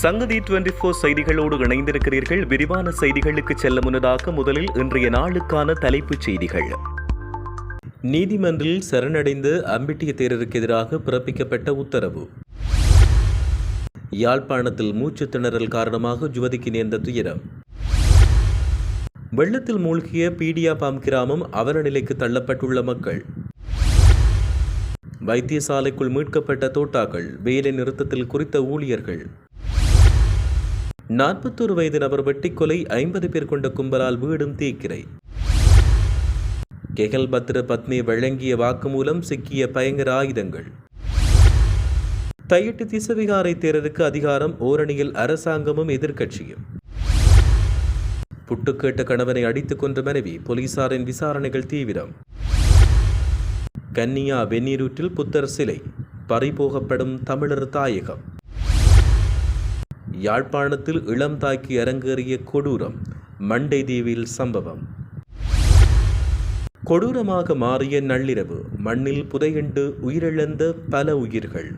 சங்கதி twenty four செய்திகளோடு இணைந்திருக்கிறீர்கள். விரிவான செய்திகளுக்கு செல்ல முன்னதாக முதலில் இன்றைய நாளுக்கான தலைப்புச் செய்திகள். நீதிமன்றில் சரணடைந்த அம்பிட்டிய தேரருக்கு எதிராக பிறப்பிக்கப்பட்ட உத்தரவு. யாழ்ப்பாணத்தில் மூச்சு திணறல் காரணமாக யுவதிக்கு நேர்ந்த துயரம். வெள்ளத்தில் மூழ்கிய பீடியாபாம் கிராமம் அவரநிலைக்கு தள்ளப்பட்டுள்ள மக்கள். வைத்தியசாலைக்குள் மீட்கப்பட்ட தோட்டாக்கள் வேலை நிறுத்தத்தில் குறித்த ஊழியர்கள். நாற்பத்தொரு வயது நபர் வெட்டிக்கொலை ஐம்பது பேர் கொண்ட கும்பலால் வீடும் தீக்கிரை. கெகல் பத்ர பத்னி வழங்கிய வாக்குமூலம் சிக்கிய பயங்கர ஆயுதங்கள். தையிட்டு திசவிகாரை தேரருக்கு அதிகாரம் ஓரணியில் அரசாங்கமும் எதிர்க்கட்சியும். புட்டுக்கேட்ட கணவனை அடித்துக் கொன்ற மனைவி போலீசாரின் விசாரணைகள் தீவிரம். கன்னியா வெந்நீரூற்றில் புத்தர் சிலை பறிபோகப்படும் தமிழர் தாயகம். யாழ்ப்பாணத்தில் இளம் தாக்கி அரங்கேறிய கொடூரம் மண்டை தீவில் சம்பவம். கொடூரமாக மாறிய நள்ளிரவு மண்ணில் புதையண்டு உயிரிழந்த பல உயிர்கள்.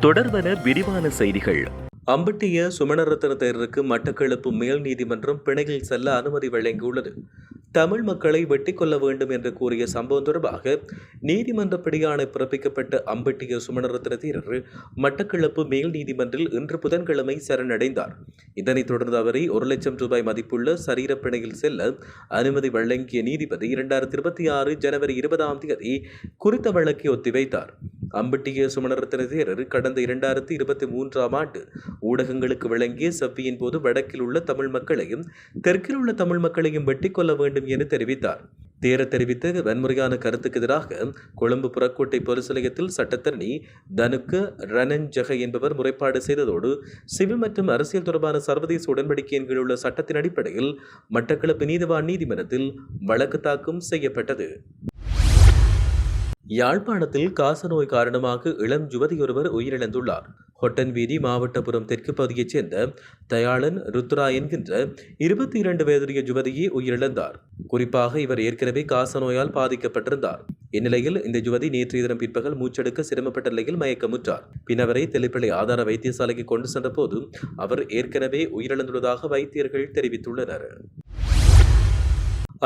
தொடர்வன விரிவான செய்திகள். அம்பட்டிய சுமணரத்ன தேரருக்கு மட்டக்களப்பு மேல் நீதிமன்றம் பிணையில் செல்ல அனுமதி வழங்கியுள்ளது. தமிழ் மக்களை வெட்டி கொள்ள வேண்டும் என்று கூறிய சம்பவம் தொடர்பாக நீதிமன்றப்படியான பிறப்பிக்கப்பட்ட அம்பட்டிய சுமணரத்ன தீரர் மட்டக்களப்பு மேல் நீதிமன்றில் இன்று புதன்கிழமை சரணடைந்தார். இதனைத் தொடர்ந்து அவரை ஒரு லட்சம் ரூபாய் மதிப்புள்ள சரீரப்பிணையில் செல்ல அனுமதி வழங்கிய நீதிபதி இரண்டாயிரத்தி இருபத்தி ஆறு ஜனவரி இருபதாம் தேதி குறித்த வழக்கை ஒத்திவைத்தார். அம்பட்டிய சுமணரத்ன தேரர் கடந்த இரண்டாயிரத்தி இருபத்தி மூன்றாம் ஆண்டு ஊடகங்களுக்கு வழங்கிய செவ்வியின் போது வடக்கில் உள்ள தமிழ் மக்களையும் தெற்கில் உள்ள தமிழ் மக்களையும் வெட்டி கொள்ள வேண்டும் என தெரிவித்தார். தேர தெரிவித்த வன்முறையான கருத்துக்கு எதிராக கொழும்பு புறக்கோட்டை பொலிஸ் நிலையத்தில் சட்டத்தரணி தனுக்கு ரனன் ஜெக என்பவர் முறைப்பாடு செய்ததோடு சிவில் மற்றும் அரசியல் தொடர்பான சர்வதேச உடன்படிக்கையின் கீழ் உள்ள சட்டத்தின் அடிப்படையில் மட்டக்களப்பு நீதிவான் நீதிமன்றத்தில் வழக்கு தாக்கம் செய்யப்பட்டது. யாழ்ப்பாணத்தில் காசநோய் காரணமாக இளம் யுவதியொருவர் உயிரிழந்துள்ளார். ஹொட்டன் வீதி மாவட்டபுரம் தெற்கு பகுதியைச் சேர்ந்த தயாளன் ருத்ரா என்கின்ற இருபத்தி இரண்டு வயதுடைய யுவதியை உயிரிழந்தார். குறிப்பாக இவர் ஏற்கனவே காசநோயால் பாதிக்கப்பட்டிருந்தார். இந்நிலையில் இந்த யுவதி நேற்றைய தினம் பிற்பகல் மூச்செடுக்க சிரமப்பட்ட நிலையில் மயக்கமுற்றார். பின்னவரை தெளிப்பிள்ளை ஆதார வைத்தியசாலைக்கு கொண்டு சென்றபோது அவர் ஏற்கனவே உயிரிழந்துள்ளதாக வைத்தியர்கள் தெரிவித்துள்ளனர்.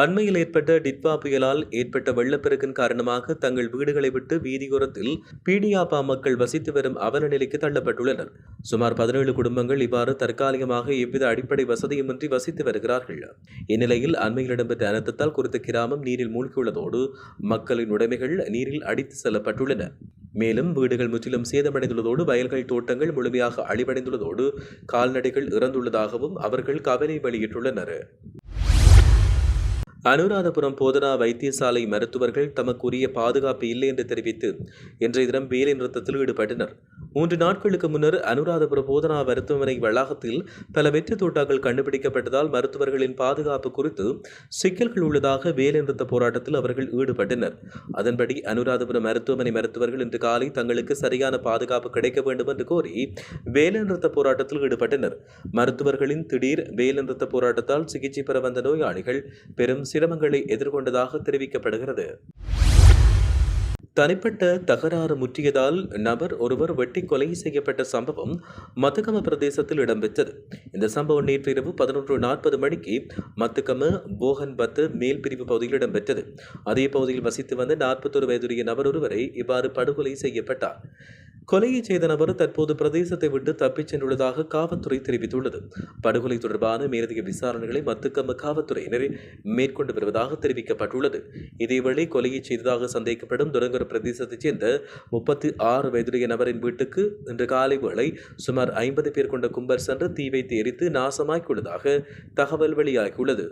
அண்மையில் ஏற்பட்ட டிட்வா புயலால் ஏற்பட்ட வெள்ளப்பெருக்கின் காரணமாக தங்கள் வீடுகளை விட்டு வீதியோரத்தில் பீடியாப்பா மக்கள் வசித்து வரும் அவல நிலைக்கு தள்ளப்பட்டுள்ளனர். சுமார் பதினேழு குடும்பங்கள் இவ்வாறு தற்காலிகமாக எவ்வித அடிப்படை வசதியுமின்றி வசித்து வருகிறார்கள். இந்நிலையில் அண்மையில் இடம்பெற்ற அனர்த்தத்தால் குறித்த கிராமம் நீரில் மூழ்கியுள்ளதோடு மக்களின் உடைமைகள் நீரில் அடித்து செல்லப்பட்டுள்ளன. மேலும் வீடுகள் முற்றிலும் சேதமடைந்துள்ளதோடு வயல்கள் தோட்டங்கள் முழுமையாக அழிவடைந்துள்ளதோடு கால்நடைகள் இறந்துள்ளதாகவும் அவர்கள் கவலை வெளியிட்டுள்ளனர். அனுராதபுரம் போதனா வைத்தியசாலை மருத்துவர்கள் தமக்குரிய பாதுகாப்பு இல்லை என்று தெரிவித்து இன்றைய தினம் வேலை நிறுத்தத்தில் ஈடுபட்டனர். மூன்று நாட்களுக்கு முன்னர் அனுராதபுரம் போதனா மருத்துவமனை வளாகத்தில் பல வெற்றி தோட்டாக்கள் கண்டுபிடிக்கப்பட்டதால் மருத்துவர்களின் பாதுகாப்பு குறித்து சிக்கல்கள் உள்ளதாக வேலை நிறுத்த போராட்டத்தில் அவர்கள் ஈடுபட்டனர். அதன்படி அனுராதபுரம் மருத்துவமனை மருத்துவர்கள் இன்று காலை தங்களுக்கு சரியான பாதுகாப்பு கிடைக்க வேண்டும் என்று கோரி வேலை நிறுத்த போராட்டத்தில் ஈடுபட்டனர். மருத்துவர்களின் திடீர் வேலை நிறுத்த போராட்டத்தால் சிகிச்சை பெற வந்த நோயாளிகள் பெரும் சிரமங்களை எதிர்கொண்டதாக தெரிவிக்கப்படுகிறது. தனிப்பட்ட தகராறு முற்றியதால் நபர் ஒருவர் வெட்டி கொலை செய்யப்பட்ட சம்பவம் மத்துக்கம பிரதேசத்தில் இடம்பெற்றது. இந்த சம்பவம் நேற்று இரவு பதினொன்று நாற்பது மணிக்கு மத்துக்கம போகன் பத்து மேல் பிரிவு பகுதியில் இடம்பெற்றது. அதே பகுதியில் வசித்து வந்த நாற்பத்தொரு வயதுடைய நபர் ஒருவரை இவ்வாறு படுகொலை செய்யப்பட்டார். கொலையை செய்த நபர் தற்போது பிரதேசத்தை விட்டு தப்பிச் சென்றுள்ளதாக காவல்துறை தெரிவித்துள்ளது. படுகொலை தொடர்பான மேலதிக விசாரணைகளை மத்துக்கம்ப காவல்துறையினர் மேற்கொண்டு வருவதாக தெரிவிக்கப்பட்டுள்ளது. இதேவேளை கொலையை செய்ததாக சந்தேகிக்கப்படும் துரங்கர் பிரதேசத்தைச் சேர்ந்த முப்பத்தி ஆறு வயதுடைய நபரின் வீட்டுக்கு இன்று காலை வேளை சுமார் ஐம்பது பேர் கொண்ட கும்பர் சென்று தீ வைத்து எரித்து நாசமாக்கியுள்ளதாக தகவல் வெளியாகியுள்ளது.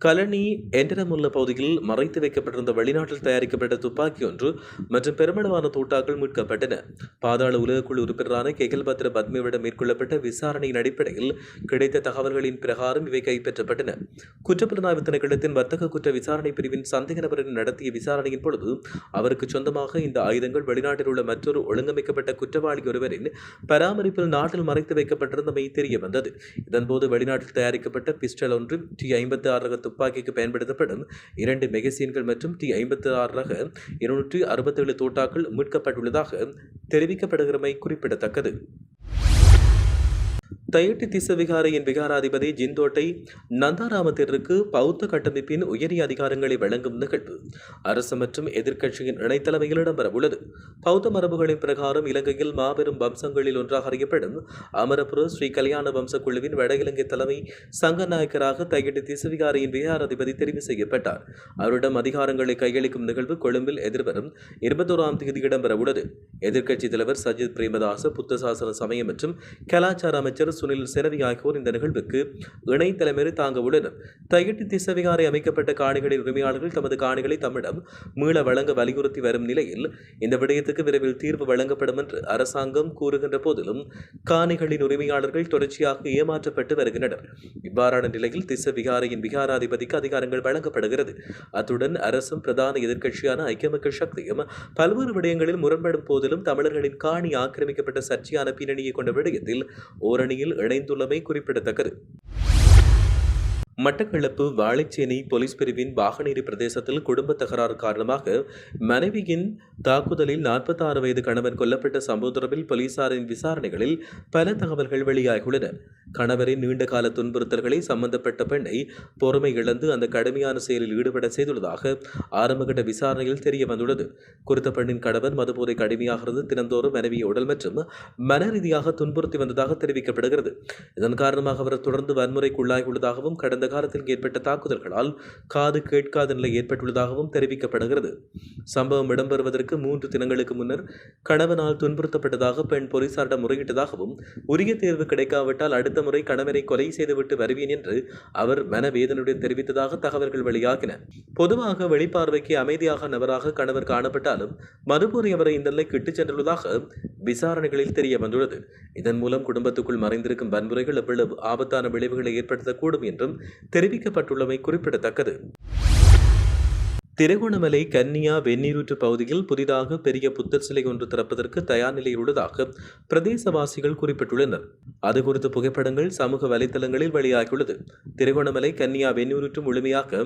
கலனி என்டனமுள்ள பகுதியில் மறைத்து வைக்கப்பட்டிருந்த வெளிநாட்டில் தயாரிக்கப்பட்ட துப்பாக்கி ஒன்று மற்றும் பெருமளவான தோட்டாக்கள் மீட்கப்பட்டன. பாதாள உலகக்குழு உறுப்பினரான கெகல்பத்ர பத்மேவிடம் மேற்கொள்ளப்பட்ட விசாரணையின் அடிப்படையில் கிடைத்த தகவல்களின் பிரகாரம் இவை கைப்பற்றப்பட்டன. குற்றப்புலனாய்வு திணைக்களத்தின் வர்த்தக குற்ற விசாரணை பிரிவின் சந்தேக நபரின் நடத்திய விசாரணையின் பொழுது அவருக்கு சொந்தமாக இந்த ஆயுதங்கள் வெளிநாட்டில் உள்ள மற்றொரு ஒழுங்கமைக்கப்பட்ட குற்றவாளி ஒருவரின் பராமரிப்பில் நாட்டில் மறைத்து வைக்கப்பட்டிருந்தமை தெரிய வந்தது இதன்போது வெளிநாட்டில் தயாரிக்கப்பட்ட பிஸ்டல் ஒன்று டி ஐம்பத்தி ஆறு துப்பாக்கிக்கு பயன்படுத்தப்படும் இரண்டு மெகசீன்கள் மற்றும் டி ஐம்பத்தி ஆறு ரக இருநூற்றி அறுபத்தேழு தோட்டாக்கள் மீட்கப்பட்டுள்ளதாக தெரிவிக்கப்படுகிறமை குறிப்பிடத்தக்கது. தையட்டி திசவிகாரையின் விகாராதிபதி ஜிந்தோட்டை நந்தாராமத்திற்கு பௌத்த கட்டமைப்பின் உயரிய அதிகாரங்களை வழங்கும் நிகழ்வு. அரசு மற்றும் எதிர்க்கட்சியின் இணைத்தலைமையில் இடம்பெறவுள்ளது. பௌத்த மரபுகளின் பிரகாரம் இலங்கையில் மாபெரும் வம்சங்களில் ஒன்றாக அறியப்படும் அமரபுர ஸ்ரீ கல்யாண வம்ச குழுவின் வட இலங்கை தலைமை சங்க நாயக்கராக தையட்டி திசவிகாரையின் விகாராதிபதி தெரிவு செய்யப்பட்டார். அவரிடம் அதிகாரங்களை கையளிக்கும் நிகழ்வு கொழும்பில் எதிர்வரும் இருபத்தோராம் தேதி இடம்பெறவுள்ளது. எதிர்க்கட்சித் தலைவர் சஜித் பிரேமதாச புத்த சாசன சமயம் மற்றும் கலாச்சார அமைச்சர் சுனில் செனவி ஆகியோர் இந்த நிகழ்வுக்கு இணை தலைமையை தாங்க உள்ளனர் தையிட்டு திசவிகாரை அமைக்கப்பட்ட காணிகளின் உரிமையாளர்கள் தமது காணிகளை தம்மிடம் மீள வழங்க வலியுறுத்தி வரும் நிலையில் இந்த விடயத்துக்கு விரைவில் தீர்வு வழங்கப்படும் என்று அரசாங்கம் கூறுகின்ற போதிலும் காணிகளின் உரிமையாளர்கள் தொடர்ச்சியாக ஏமாற்றப்பட்டு வருகின்றனர். இவ்வாறான நிலையில் திசவிகாரையின் விகாராதிபதிக்கு அதிகாரங்கள் வழங்கப்படுகிறது. அத்துடன் அரசும் பிரதான எதிர்க்கட்சியான ஐக்கிய மக்கள் சக்தியும் பல்வேறு விடயங்களில் முரண்படும் போதிலும் தமிழர்களின் காணி ஆக்கிரமிக்கப்பட்ட சர்ச்சையான பின்னணியை கொண்ட விடயத்தில் ஓரணியில் இணைந்துள்ளமை குறிப்பிடத்தக்கது. மட்டக்களப்பு வாழைச்சேனை போலீஸ் பிரிவின் வாகனேரி பிரதேசத்தில் குடும்ப தகராறு காரணமாக மனைவியின் தாக்குதலில் 46 வயது கணவன் கொல்லப்பட்ட சம்பவம் தொடர்பில் போலீசாரின் விசாரணைகளில் பல தகவல்கள் வெளியாகியுள்ளன. கணவரின் நீண்டகால துன்புறுத்தல்களை சம்பந்தப்பட்ட பெண்ணை பொறுமை இழந்து அந்த கடுமையான செயலில் ஈடுபட செய்துள்ளதாக ஆரம்பகட்ட விசாரணையில் தெரிய வந்துள்ளது. குறித்த பெண்ணின் கணவன் மதுபோதை கடுமையாகிறது. தினந்தோறும் மனைவியை உடல் மற்றும் மன ரீதியாக துன்புறுத்தி வந்ததாக தெரிவிக்கப்படுகிறது. இதன் காரணமாக அவர் தொடர்ந்து வன்முறைக்குள்ளாகியுள்ளதாகவும் கடந்த பிரகாரத்தில் ஏற்பட்ட தாக்குதல்களால் காது கேட்காத நிலை ஏற்பட்டுள்ளதாகவும் தெரிவிக்கப்படுகிறது. சம்பவம் இடம்பெறுவதற்கு மூன்று தினங்களுக்கு முன்னர் கணவனால் துன்புறுத்தப்பட்டதாக பெண் போலீசாரிடம் முறையிட்டதாகவும் உரிய தேர்வு கிடைக்காவிட்டால் அடுத்த முறை கணவரை கொலை செய்துவிட்டு வருவேன் என்று அவர் மனவேதனையுடன் தெரிவித்ததாக தகவல்கள் வெளியாகின. பொதுவாக வெளிப்பார்வைக்கு அமைதியாக நபராக கணவர் காணப்பட்டாலும் மறுபுறை அவரை இந்த நிலைக்கு இட்டுச் சென்றுள்ளதாக விசாரணைகளில் தெரிய வந்துள்ளது இதன் மூலம் குடும்பத்துக்குள் மறைந்திருக்கும் வன்முறைகள் எவ்வளவு ஆபத்தான விளைவுகளை ஏற்படுத்தக்கூடும் என்றும் தெரிவிக்கப்பட்டுள்ளமை குறிப்பிடத்தக்கது. திருகோணமலை கன்னியா வெந்நீரூற்று பகுதியில் புதிதாக பெரிய புத்தர் சிலை ஒன்று திறப்பதற்கு தயார் நிலையில் உள்ளதாக பிரதேசவாசிகள் குறிப்பிட்டுள்ளனர். அது குறித்த புகைப்படங்கள் சமூக வலைதளங்களில் வெளியாகியுள்ளது. திருகோணமலை கன்னியா வெந்நீரூற்று முழுமையாக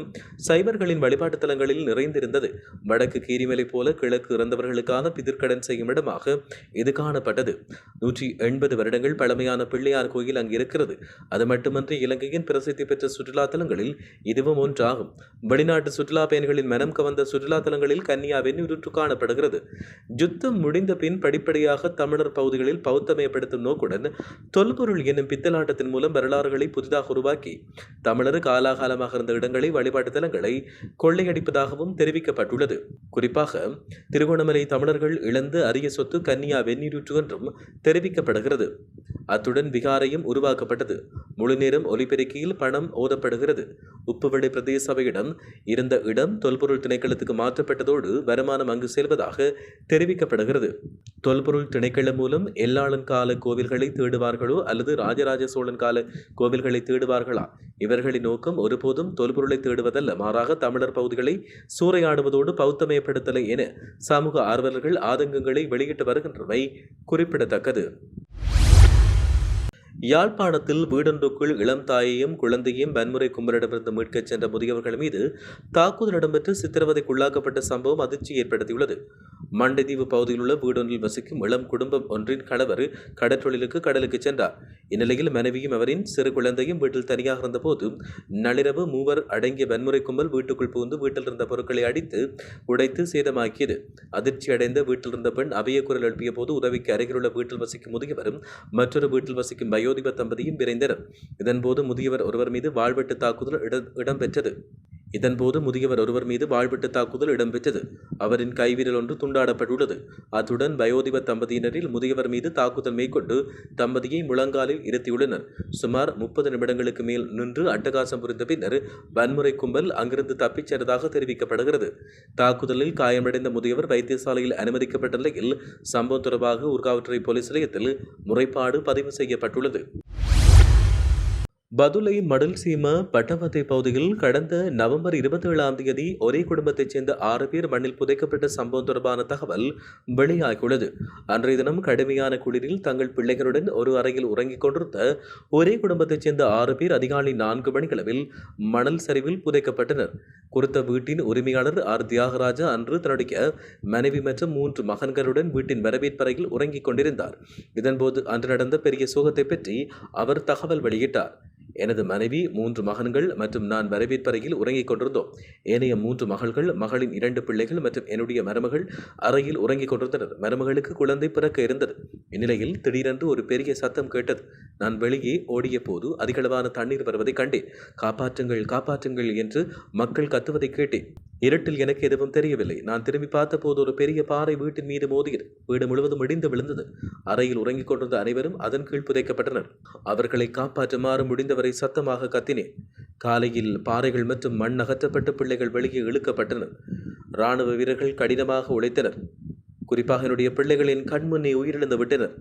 சைவர்களின் வழிபாட்டு தலங்களில் நிறைந்திருந்தது. வடக்கு கீரிமலை போல கிழக்கு இறந்தவர்களுக்கான பிதிர்க்கடன் செய்யும் இடமாக இது காணப்பட்டது. நூற்றி எண்பது வருடங்கள் பழமையான பிள்ளையார் கோயில் அங்கு இருக்கிறது. அது மட்டுமன்றி இலங்கையின் பிரசித்தி பெற்ற சுற்றுலா தலங்களில் இதுவும் ஒன்றாகும். வெளிநாட்டு சுற்றுலா பயணிகளின் மனம் கவர்ந்த சுற்றுலா தலங்களில் கன்னியா வெந்நீருற்று காணப்படுகிறது. யுத்தம் முடிந்த பின் படிப்படியாக தமிழர் பகுதிகளில் பௌத்தமயப்படுத்தும் நோக்குடன் தொல்பொருள் என்னும் பித்தலாட்டத்தின் மூலம் வரலாறுகளை புதிதாக உருவாக்கி தமிழர் காலாகாலமாக இருந்த இடங்களை வழிபாட்டு தலங்களை கொள்ளையடிப்பதாகவும் தெரிவிக்கப்பட்டுள்ளது. குறிப்பாக திருகோணமலை தமிழர்கள் இழந்து அரிய சொத்து கன்னியா வெந்நீரூற்று என்றும் தெரிவிக்கப்படுகிறது. அத்துடன் விகாரையும் உருவாக்கப்பட்டது. முழுநேரம் ஒலிபெருக்கியில் பணம் ஓதப்படுகிறது. உப்புவெளி பிரதேச சபையிடம் இருந்த இடம் தொல்பொருள் திணைக்களத்துக்கு மாற்றப்பட்டதோடு வருமானம் அங்கு செல்வதாக தெரிவிக்கப்படுகிறது. தொல்பொருள் திணைக்களம் மூலம் எல்லாளன் கால கோவில்களை தேடுவார்களோ அல்லது ராஜராஜ சோழன் கால கோவில்களை தேடுவார்களா? இவர்களின் நோக்கம் ஒருபோதும் தொல்பொருளை தேடுவதல்ல மாறாக தமிழர் பகுதிகளை சூறையாடுவதோடு பௌத்தமயப்படுத்தலை என சமூக ஆர்வலர்கள் ஆதங்கங்களை வெளியிட்டு வருகின்றமை குறிப்பிடத்தக்கது. யாழ்ப்பாணத்தில் வீடொன்றுக்குள் இளம் தாயையும் குழந்தையும் வன்முறை கும்பலிடமிருந்து மீட்கச் சென்ற முதியவர்கள் மீது தாக்குதல் இடம்பெற்று சித்திரவதைக்குள்ளாக்கப்பட்ட சம்பவம் அதிர்ச்சி ஏற்படுத்தியுள்ளது. மண்டைதீவு பகுதியில் உள்ள வீடொன்றில் வசிக்கும் இளம் குடும்பம் ஒன்றின் கணவர் கடற்றொழிலுக்கு கடலுக்கு சென்றார். இந்நிலையில் மனைவியும் அவரின் சிறு குழந்தையும் வீட்டில் தனியாக இருந்தபோது நள்ளிரவு மூவர் அடங்கிய வன்முறை கும்பல் வீட்டுக்குள் புகுந்து வீட்டில் இருந்த பொருட்களை அடித்து உடைத்து சேதமாக்கியது. அதிர்ச்சி அடைந்த வீட்டில் இருந்த பெண் அபய குரல் எழுப்பிய போது உதவிக்கு அருகிலுள்ள வீட்டில் வசிக்கும் முதியவரும் மற்றொரு வீட்டில் வசிக்கும் பயோ வயோதிப தம்பதியும் விரைந்தனர். இதன்போது முதியவர் ஒருவர் மீது வாழ்வெட்டு தாக்குதல் இடம்பெற்றது. இதன்போது முதியவர் ஒருவர் மீது வாழ்வெட்டு தாக்குதல் இடம்பெற்றது. அவரின் கைவிரல் ஒன்று துண்டாடப்பட்டுள்ளது. அத்துடன் வயோதிப தம்பதியினரில் முதியவர் மீது தாக்குதல் மேற்கொண்டு தம்பதியை முழங்காலில் இருத்தியுள்ளனர். சுமார் முப்பது நிமிடங்களுக்கு மேல் நின்று அட்டகாசம் புரிந்த பின்னர் வன்முறை கும்பல் அங்கிருந்து தப்பிச் சென்றதாக தெரிவிக்கப்படுகிறது. தாக்குதலில் காயமடைந்த முதியவர் வைத்தியசாலையில் அனுமதிக்கப்பட்ட நிலையில் சம்பவம் தொடர்பாக ஊர்காவற்றுறை போலீஸ் நிலையத்தில் முறைப்பாடு பதிவு செய்யப்பட்டுள்ளது. பதுளை மடல்சீம பட்டவத்தை பகுதியில் கடந்த நவம்பர் இருபத்தி ஏழாம் தேதி ஒரே குடும்பத்தைச் சேர்ந்த ஆறு பேர் மண்ணில் புதைக்கப்பட்ட சம்பவம் தொடர்பான தகவல் வெளியாகியுள்ளது. அன்றைய தினம் கடுமையான குளிரில் தங்கள் பிள்ளைகளுடன் ஒரு அறையில் உறங்கிக் கொண்டிருந்த ஒரே குடும்பத்தைச் சேர்ந்த ஆறு பேர் அதிகாலை நான்கு மணிக்களவில் மணல் சரிவில் புதைக்கப்பட்டனர். குறித்த வீட்டின் உரிமையாளர் ஆர். தியாகராஜா அன்று தன்னுடைய மனைவி மற்றும் மூன்று மகன்களுடன் வீட்டின் வரவேற்பறையில் உறங்கிக் கொண்டிருந்தார். இதன்போது அன்று நடந்த பெரிய சோகத்தை பற்றி அவர் தகவல் வெளியிட்டார். எனது மனைவி மூன்று மகன்கள் மற்றும் நான் வரவேற்பறையில் உறங்கிக் கொண்டிருந்தோம். ஏனைய மூன்று மகள்கள் மகளின் இரண்டு பிள்ளைகள் மற்றும் என்னுடைய மருமகள் அறையில் உறங்கிக் கொண்டிருந்தனர். மருமகளுக்கு குழந்தை பிறக்க இருந்தது. இந்நிலையில் திடீரென்று ஒரு பெரிய சத்தம் கேட்டது. நான் வெளியே ஓடிய போது அதிகளவான தண்ணீர் வருவதை கண்டேன். காப்பாற்றுங்கள் காப்பாற்றுங்கள் என்று மக்கள் கத்துவதை கேட்டேன். இருட்டில் எனக்கு எதுவும் தெரியவில்லை. நான் திரும்பி பார்த்தபோது ஒரு பெரிய பாறை வீட்டின் மீது மோதியது. வீடு முழுவதும் இடிந்து விழுந்தது. அறையில் உறங்கிக் கொண்டிருந்த அனைவரும் அதன் கீழ் புதைக்கப்பட்டனர். அவர்களை காப்பாற்றுமாறு முடிந்தவரை சத்தமாக கத்தினேன். காலையில் பாறைகள் மற்றும் மண் அகற்றப்பட்ட பிள்ளைகள் வெளியே இழுக்கப்பட்டனர். இராணுவ வீரர்கள் கடினமாக உழைத்தனர். குறிப்பாக என்னுடைய பிள்ளைகளின் கண்முன்னே உயிரிழந்து விட்டனர்.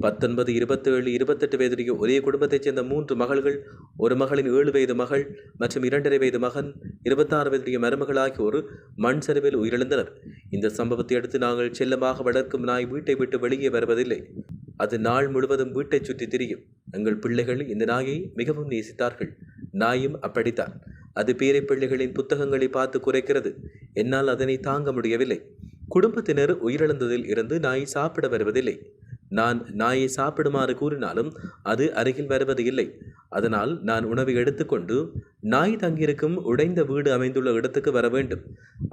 பத்தொன்பது இருபத்தேழு இருபத்தெட்டு வயதுடைய ஒரே குடும்பத்தைச் சேர்ந்த மூன்று மகள்கள் ஒரு மகளின் ஏழு வயது மகள் மற்றும் இரண்டரை வயது மகன் இருபத்தாறு வயதுடைய மருமகள் ஆகியோர் மண் சரிவில் உயிரிழந்தனர். இந்த சம்பவத்தை அடுத்து நாங்கள் செல்லமாக வளர்க்கும் நாய் வீட்டை விட்டு வெளியே வருவதில்லை. அது நாள் முழுவதும் வீட்டைச் சுற்றி திரியும். எங்கள் பிள்ளைகள் இந்த நாயை மிகவும் நேசித்தார்கள். நாயும் அப்படித்தான். அது பேரை பிள்ளைகளின் புத்தகங்களை பார்த்து குறைக்கிறது. என்னால் அதனை தாங்க முடியவில்லை. குடும்பத்தினர் உயிரிழந்ததில் இருந்து நாய் சாப்பிட வருவதில்லை. நான் நாயை சாப்பிடுமாறு கூறினாலும் அது அருகில் வருவது இல்லை. அதனால் நான் உணவை எடுத்துக்கொண்டு நாய் தங்கியிருக்கும் உடைந்த வீடு அமைந்துள்ள இடத்துக்கு வர வேண்டும்.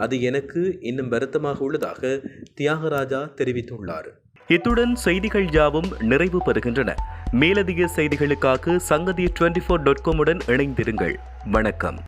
அது எனக்கு இன்னும் வருத்தமாக உள்ளதாக தியாகராஜா தெரிவித்துள்ளார். இத்துடன் செய்திகள் யாவும் நிறைவு பெறுகின்றன. மேலதிக செய்திகளுக்காக சங்கதி டுவெண்ட்டி ஃபோர் டாட் காமுடன் இணைந்திருங்கள். வணக்கம்.